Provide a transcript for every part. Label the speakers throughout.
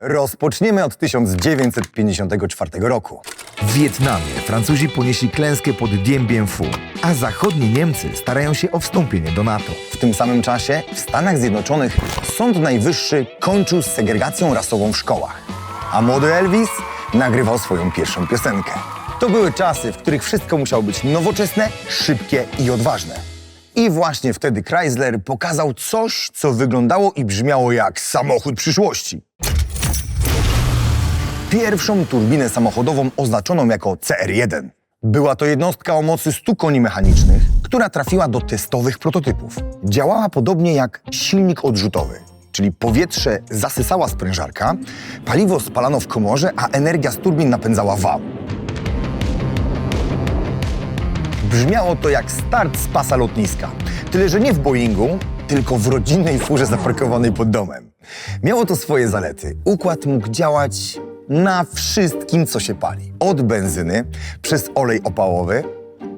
Speaker 1: Rozpoczniemy od 1954 roku.
Speaker 2: W Wietnamie Francuzi ponieśli klęskę pod Dien Bien Phu, a zachodnie Niemcy starają się o wstąpienie do NATO.
Speaker 1: W tym samym czasie w Stanach Zjednoczonych Sąd Najwyższy kończył z segregacją rasową w szkołach, a młody Elvis nagrywał swoją pierwszą piosenkę. To były czasy, w których wszystko musiało być nowoczesne, szybkie i odważne. I właśnie wtedy Chrysler pokazał coś, co wyglądało i brzmiało jak samochód przyszłości. Pierwszą turbinę samochodową oznaczoną jako CR1. Była to jednostka o mocy 100 koni mechanicznych, która trafiła do testowych prototypów. Działała podobnie jak silnik odrzutowy, czyli powietrze zasysała sprężarka, paliwo spalano w komorze, a energia z turbin napędzała wał. Brzmiało to jak start z pasa lotniska. Tyle, że nie w Boeingu, tylko w rodzinnej furze zaparkowanej pod domem. Miało to swoje zalety. Układ mógł działać na wszystkim, co się pali. Od benzyny, przez olej opałowy,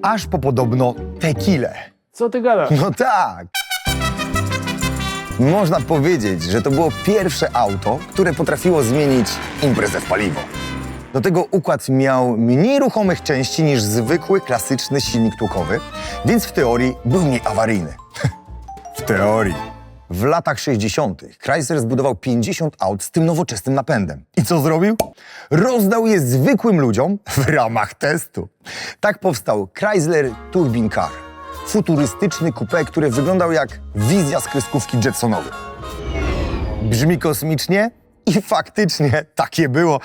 Speaker 1: aż po podobno tequilę.
Speaker 3: Co ty gadasz?
Speaker 1: No tak. Można powiedzieć, że to było pierwsze auto, które potrafiło zmienić imprezę w paliwo. Do tego układ miał mniej ruchomych części niż zwykły, klasyczny silnik tłokowy, więc w teorii był mniej awaryjny. w teorii. W latach 60. Chrysler zbudował 50 aut z tym nowoczesnym napędem. I co zrobił? Rozdał je zwykłym ludziom w ramach testu. Tak powstał Chrysler Turbine Car. Futurystyczny coupé, który wyglądał jak wizja z kreskówki Jetsonowej. Brzmi kosmicznie i faktycznie takie było,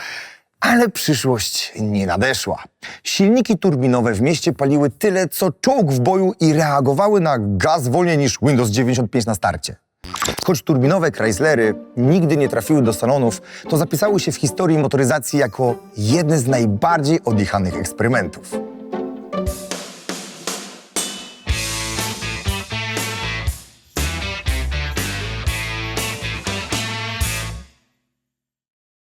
Speaker 1: ale przyszłość nie nadeszła. Silniki turbinowe w mieście paliły tyle, co czołg w boju i reagowały na gaz wolniej niż Windows 95 na starcie. Choć turbinowe Chryslery nigdy nie trafiły do salonów, to zapisały się w historii motoryzacji jako jedne z najbardziej odjechanych eksperymentów.